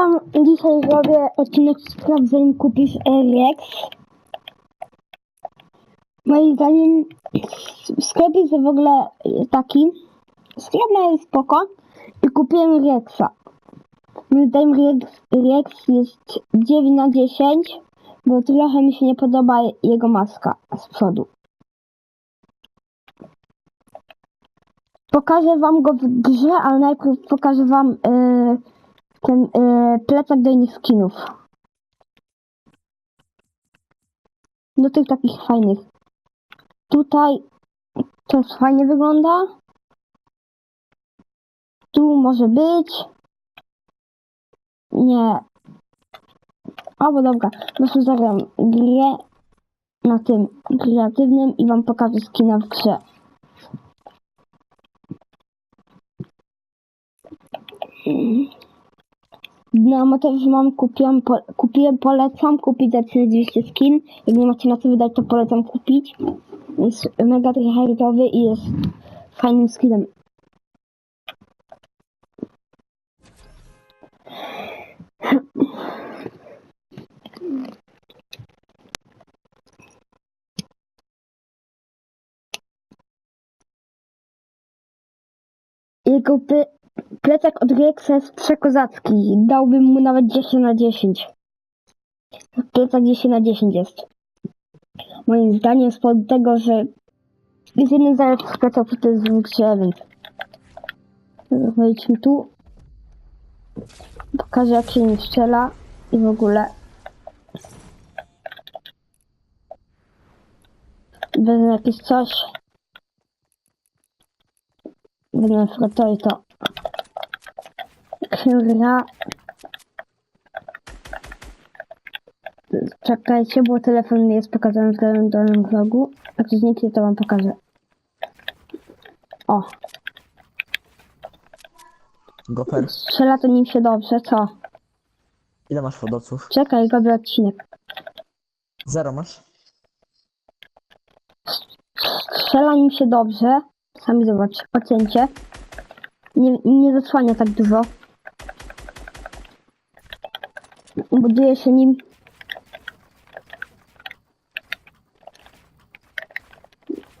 Witam, dzisiaj robię odcinek spraw zanim kupisz Rex. Moim zdaniem sklep jest w ogóle taki, sklep jest spoko i kupiłem Rexa. Moim zdaniem Rex, Rex jest 9 na 10, bo trochę mi się nie podoba jego maska z przodu. Pokażę wam go w grze, ale najpierw pokażę wam yy, ten yy, plecak do innych skinów. Do tych takich fajnych. Tutaj to fajnie wygląda. Tu może być. Nie. Albo dobra, po prostu zagram grę na tym kreatywnym i wam pokażę skina w grze. Na motorze mam kupiłem, po, kupiłem, polecam kupić za 200 skin. Jak nie macie na co wydać, to polecam kupić. Jest mega tryhardowy i jest fajnym skinem. Jego ple, plecak od Rexa jest przekozacki. Dałbym mu nawet 10 na 10. Plecak 10 na 10 jest. Moim zdaniem z powodu tego, że z najlepszych plecaków, to jest grze, więc wejdźmy tu. Pokażę jak się nim strzela i w ogóle. Wezmę jakieś coś. Wezmę na przykład to i to. Gra. Czekajcie, bo telefon jest pokazany w dolnym rogu. Jak to zniknie, to wam pokażę. O, Goper, strzela to nim się dobrze, co? ile masz fodoców? Czekaj, robię odcinek. Zero masz? Strzela nim się dobrze. Sami zobacz, ocencie. Nie, nie zasłania tak dużo. Buduje się nim.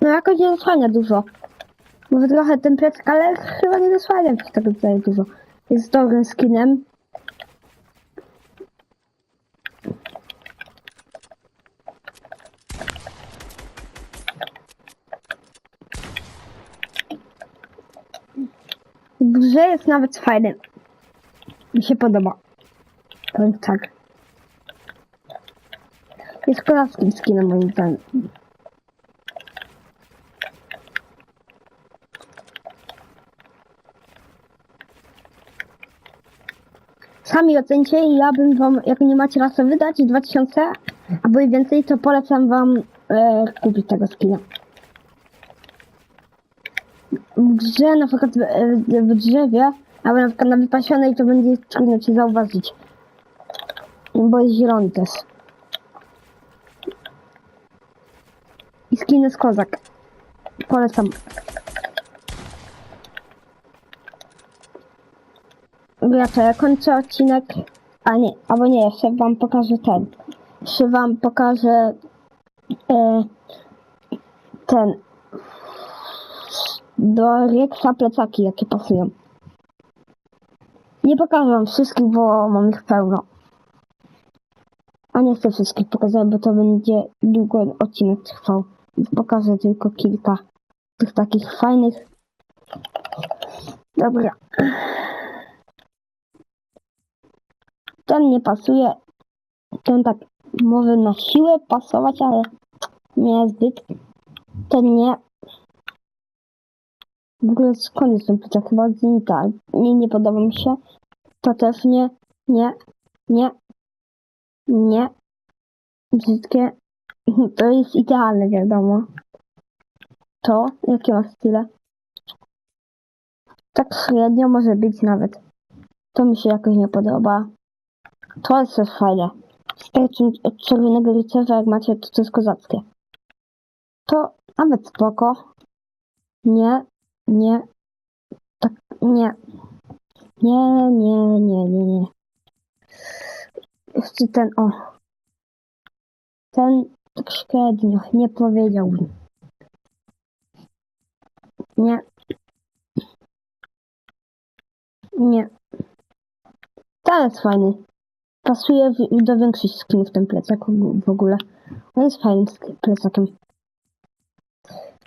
No jakoś nie zasłania dużo. Może trochę ten plecak, ale chyba nie zasłania się tego tutaj dużo. Jest dobrym skinem. Grze jest nawet fajny. Mi się podoba. Powiem tak. Jest kozackim skinem moim zdaniem. Sami ocencie i ja bym wam, jak nie macie co wydać, 2000 albo i więcej, to polecam wam e, kupić tego skina. W grze, na przykład w, e, w drzewie, albo na przykład na wypasionej, to będzie trudno cię zauważyć. Bo jest zielony też. I skin jest kozak. Polecam. To ja kończę odcinek. A nie, albo nie, jeszcze wam pokażę ten. Jeszcze wam pokażę e, ten do Rexa plecaki jakie pasują. Nie pokażę wam wszystkich, bo mam ich pełno. A nie chcę wszystkich pokazać, bo to będzie długo odcinek trwał. Pokażę tylko kilka tych takich fajnych. Dobra. Ten nie pasuje. Ten tak może na siłę pasować, ale nie zbyt. Ten nie. W ogóle skąd jest ten plecak? Chyba z Nika. Nie, nie podoba mi się. To też nie, nie, nie, nie. Brzydkie. To jest idealne, wiadomo. To, jakie ma style? Tak średnio może być nawet. To mi się jakoś nie podoba. To jest też fajne. Starczy od czerwonego rycerza, jak macie, to to jest kozackie. To nawet spoko. Nie, nie, tak, nie. Nie, nie, nie, nie, nie. Ten, o. Ten średnio, nie powiedziałbym. Nie. Nie. Ten jest fajny. Pasuje w, do większości skinów ten plecak w- ogóle. On jest fajnym plecakiem.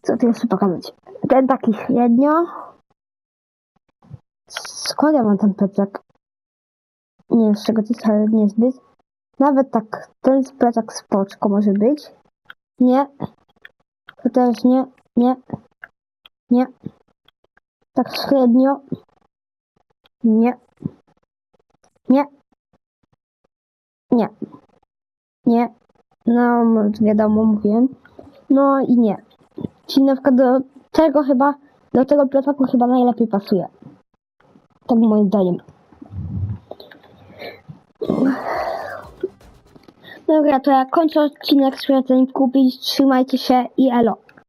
Co tu jeszcze pokazać? Ten taki średnio. Skąd ja mam ten plecak? Nie wiem z czego to jest, ale niezbyt. Nawet tak, ten plecak spoczko może być. Nie. To też nie, nie, nie. Tak średnio. Nie. Nie. Nie. Nie. No, wiadomo, mówiłem. No i nie. Czyli na przykład do tego chyba, do tego plecaku chyba najlepiej pasuje. Tak moim zdaniem. Dobra, to ja kończę odcinek, sprawdzę kupić. Trzymajcie się i elo.